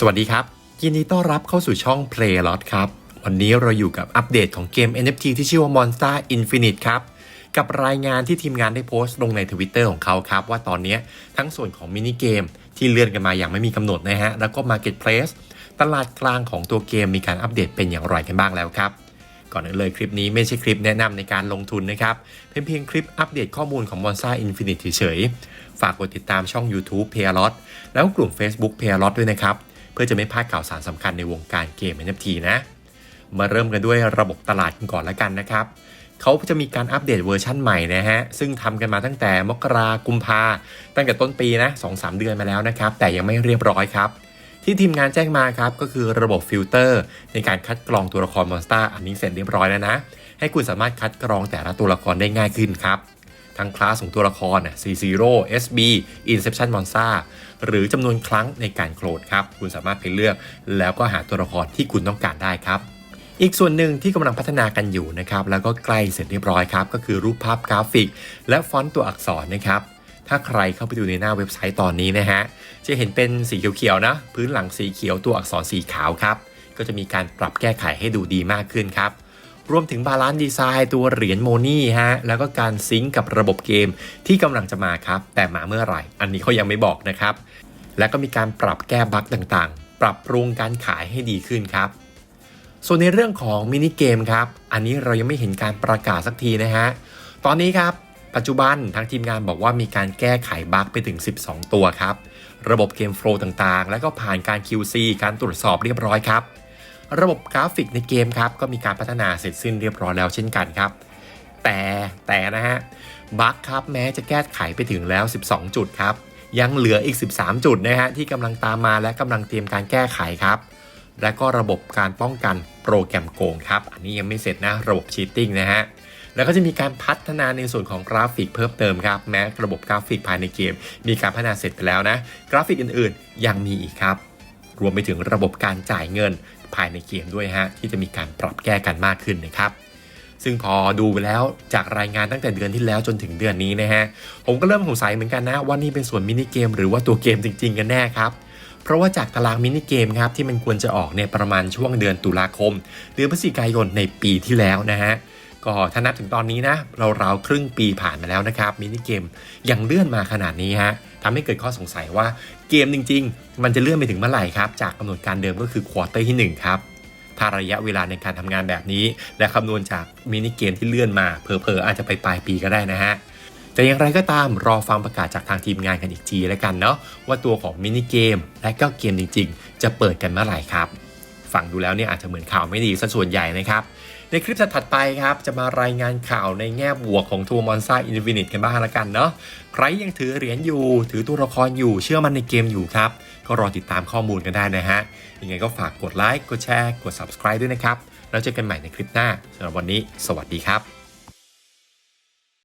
สวัสดีครับยินดีต้อนรับเข้าสู่ช่อง Play Lot ครับ วันนี้เราอยู่กับอัปเดตของเกม NFT ที่ชื่อว่า Monster Infinite ครับ กับรายงานที่ทีมงานได้โพสต์ลงใน Twitter ของเขาครับ ว่าตอนนี้ทั้งส่วนของมินิเกมที่เลื่อนกันมาอย่างไม่มีกำหนดนะฮะ แล้วก็ Marketplace ตลาดกลางของตัวเกมมีการอัปเดตเป็นอย่างไรกันบ้างแล้วครับก่อนอื่นเลยคลิปนี้ไม่ใช่คลิปแนะนำในการลงทุนนะครับ เป็นเพียงคลิปอัปเดตข้อมูลของ Monster Infinite เฉยๆ ฝากกดติดตามช่อง YouTube p a y l o t แล้วก็กลุ่ม Facebook p a y l o t ด้วยนะครับ เพื่อจะไม่พลาดข่าวสารสำคัญในวงการเกม NFT นะ มาเริ่มกันด้วยระบบตลาดกันก่อนล้วกันนะครับเขาจะมีการอัปเดตเวอร์ชั่นใหม่นะฮะ ซึ่งทำกันมาตั้งแต่มกรากุมภาตั้งแต่ต้นปีนะ2-3 เดือนมาแล้วนะครับ แต่ยังไม่เรียบร้อยครับที่ทีมงานแจ้งมาครับ ก็คือระบบฟิลเตอร์ ในการคัดกรองตัวละครมอนสเตอร์อันนี้เสร็จเรียบร้อยแล้วนะ ให้คุณสามารถคัดกรองแต่ละตัวละครได้ง่ายขึ้นครับ ทั้งคลาสของตัวละครน่ะ C0 SB Inception Monster หรือจำนวนครั้งในการโคลดครับ คุณสามารถไปเลือกแล้วก็หาตัวละครที่คุณต้องการได้ครับ อีกส่วนหนึ่งที่กำลังพัฒนากันอยู่นะครับ แล้วก็ใกล้เสร็จเรียบร้อยครับ ก็คือรูปภาพกราฟิก และฟอนต์ตัวอักษรนะครับถ้าใครเข้าไปดูในหน้าเว็บไซต์ตอนนี้นะฮะ จะเห็นเป็นสีเขียวๆนะ พื้นหลังสีเขียวตัวอักษรสีขาวครับ ก็จะมีการปรับแก้ไขให้ดูดีมากขึ้นครับ รวมถึงบาลานซ์ดีไซน์ตัวเหรียญโมนี่ฮะ แล้วก็การซิงก์กับระบบเกมที่กำลังจะมาครับ แต่มาเมื่อไหร่ อันนี้เขายังไม่บอกนะครับ และก็มีการปรับแก้บั๊กต่างๆ ปรับปรุงการขายให้ดีขึ้นครับ ส่วนในเรื่องของมินิเกมครับ อันนี้เรายังไม่เห็นการประกาศสักทีนะฮะ ตอนนี้ครับปัจจุบันทางทีมงานบอกว่ามีการแก้ไขบั๊กไปถึง 12 ตัวครับ ระบบเกมโฟล์ต่างๆ แล้วก็ผ่านการ QC การตรวจสอบเรียบร้อยครับ ระบบกราฟิกในเกมครับก็มีการพัฒนาเสร็จสิ้นเรียบร้อยแล้วเช่นกันครับ แต่แต่นะฮะบั๊กครับแม้จะแก้ไขไปถึงแล้ว 12 จุดครับ ยังเหลืออีก 13 จุดนะฮะที่กำลังตามมาและกำลังเตรียมการแก้ไขครับ และก็ระบบการป้องกันโปรแกรมโกงครับ อันนี้ยังไม่เสร็จนะระบบชีตติ้งนะฮะแล้วก็จะมีการพัฒนาในส่วนของกราฟิกเพิ่มเติมครับ แม้ระบบกราฟิกภายในเกม มีการพัฒนาเสร็จไปแล้วนะ กราฟิกอื่นๆ ยังมีอีกครับ รวมไปถึงระบบการจ่ายเงินภายในเกมด้วยฮะที่จะมีการปรับแก้กันมากขึ้นนะครับ ซึ่งพอดูไปแล้วจากรายงานตั้งแต่เดือนที่แล้วจนถึงเดือนนี้นะฮะผมก็เริ่มสงสัยเหมือนกันนะว่านี่เป็นส่วนมินิเกมหรือว่าตัวเกมจริง ๆ กันแน่ครับเพราะว่าจากตารางมินิเกมครับที่มันควรจะออกในประมาณช่วงเดือนตุลาคม เดือนพฤศจิกายนในปีที่แล้วนะฮะ ก็ถ้านับถึงตอนนี้นะเราราวครึ่งปีผ่านมาแล้วนะครับมินิเกมยังเลื่อนมาขนาดนี้ฮะทำให้เกิดข้อสงสัยว่าเกมจริง ๆ มันจะเลื่อนไปถึงเมื่อไหร่ครับ จากกำหนดการเดิมก็คือควอเตอร์ที่ 1 ครับถ้าระยะเวลาในการทำงานแบบนี้ และคำนวณจากมินิเกมที่เลื่อนมาเผลอๆอาจจะไปปลายปีก็ได้นะฮะแต่อย่างไรก็ตามรอฟังประกาศจากทางทีมงานกันอีกทีแล้วกันเนาะว่าตัวของมินิเกมและก็เกมจริง ๆ จะเปิดกันเมื่อไหร่ครับ ฟังดูแล้วเนี่ยอาจจะเหมือนข่าวไม่ดีซะส่วนใหญ่นะครับ ในคลิปถัดไปครับ จะมารายงานข่าวในแง่บวกของทัวร์มอนซ่าอินฟินิตกันบ้างละกันเนาะใครยังถือเหรียญอยู่ ถือตัวละครอยู่เชื่อมันในเกมอยู่ครับ ก็รอติดตามข้อมูลกันได้นะฮะยังไงก็ฝากกดไลค์กดแชร์กด subscribe ด้วยนะครับแล้วเจอกันใหม่ในคลิปหน้าสำหรับวันนี้ สวัสดีครับ